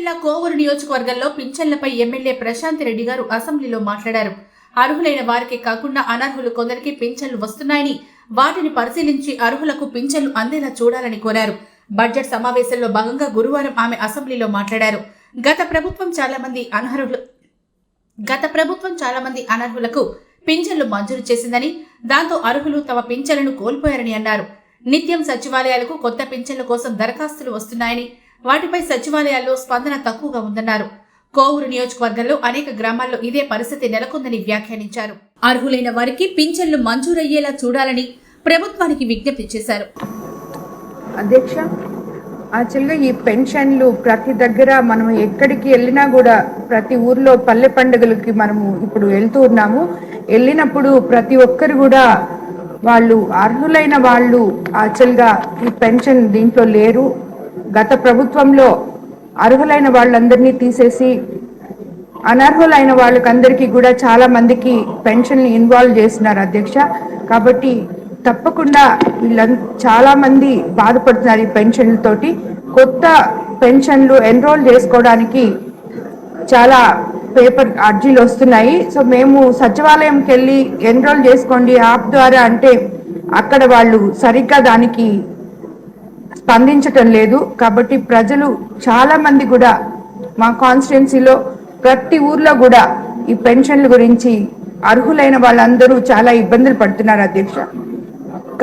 జిల్లా కోవూరు నియోజకవర్గంలో పింఛన్లపై ఎమ్మెల్యే ప్రశాంత్ రెడ్డి గారు అసెంబ్లీలో మాట్లాడారు. అర్హులైన వారికే కాకుండా అనర్హులు కొందరికి పింఛన్లు వస్తున్నాయని వాటిని పరిశీలించి అర్హులకు పింఛన్లు అందేలా చూడాలని కోరారు. బడ్జెట్ సమావేశంలో భాగంగా గురువారం ఆమె అసెంబ్లీలో మాట్లాడారు. గత ప్రభుత్వం చాలా మంది అనర్హులు గత ప్రభుత్వం చాలా మంది అనర్హులకు పింఛన్లు మంజూరు చేసిందని దాంతో అర్హులు తమ పింఛన్లను కోల్పోయారని అన్నారు. నిత్యం సచివాలయాలకు కొత్త పింఛన్ల కోసం దరఖాస్తులు వస్తున్నాయని వాటిపై సచివాలయాల్లో స్పందన తక్కువగా ఉందన్నారు. కోవూరు నియోజకవర్గంలో అనేక గ్రామాల్లో ఇదే పరిస్థితి నెలకొందని వ్యాఖ్యానించారు. అర్హులైన వారికి పింఛన్లు మంజూరయ్యేలా చూడాలని ప్రభుత్వానికి విజ్ఞప్తి చేశారు. అధ్యక్ష యాక్చువల్గా ఈ పెన్షన్లు ప్రతి దగ్గర మనం ఎక్కడికి వెళ్ళినా కూడా ప్రతి ఊర్లో పల్లె పండుగలకి మనము ఇప్పుడు వెళ్తూ ఉన్నాము. వెళ్ళినప్పుడు ప్రతి ఒక్కరు కూడా వాళ్ళు అర్హులైన వాళ్ళు యాక్చువల్గా ఈ పెన్షన్ దీంట్లో లేరు. గత ప్రభుత్వంలో అర్హులైన వాళ్ళందరినీ తీసేసి అనర్హులైన వాళ్ళకందరికీ కూడా చాలా మందికి పెన్షన్ని ఇన్వాల్వ్ చేస్తున్నారు అధ్యక్ష. కాబట్టి తప్పకుండా వీళ్ళ చాలా మంది బాధపడుతున్నారు ఈ పెన్షన్లతోటి కొత్త పెన్షన్లు ఎన్రోల్ చేసుకోవడానికి చాలా పేపర్ అర్జీలు వస్తున్నాయి. సో మేము సచివాలయంకి వెళ్ళి ఎన్రోల్ చేసుకోండి యాప్ ద్వారా అంటే అక్కడ వాళ్ళు సరిగ్గా దానికి స్పందించటం లేదు. కాబట్టి ప్రజలు చాలా మంది కూడా మా కాన్స్టిట్యున్సీలో ప్రతి ఊర్లో కూడా ఈ పెన్షన్ల గురించి అర్హులైన వాళ్ళందరూ చాలా ఇబ్బందులు పడుతున్నారు అధ్యక్ష.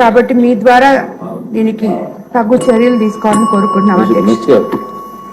కాబట్టి మీ ద్వారా దీనికి తగు చర్యలు తీసుకోవాలని కోరుకుంటున్నాం అధ్యక్ష.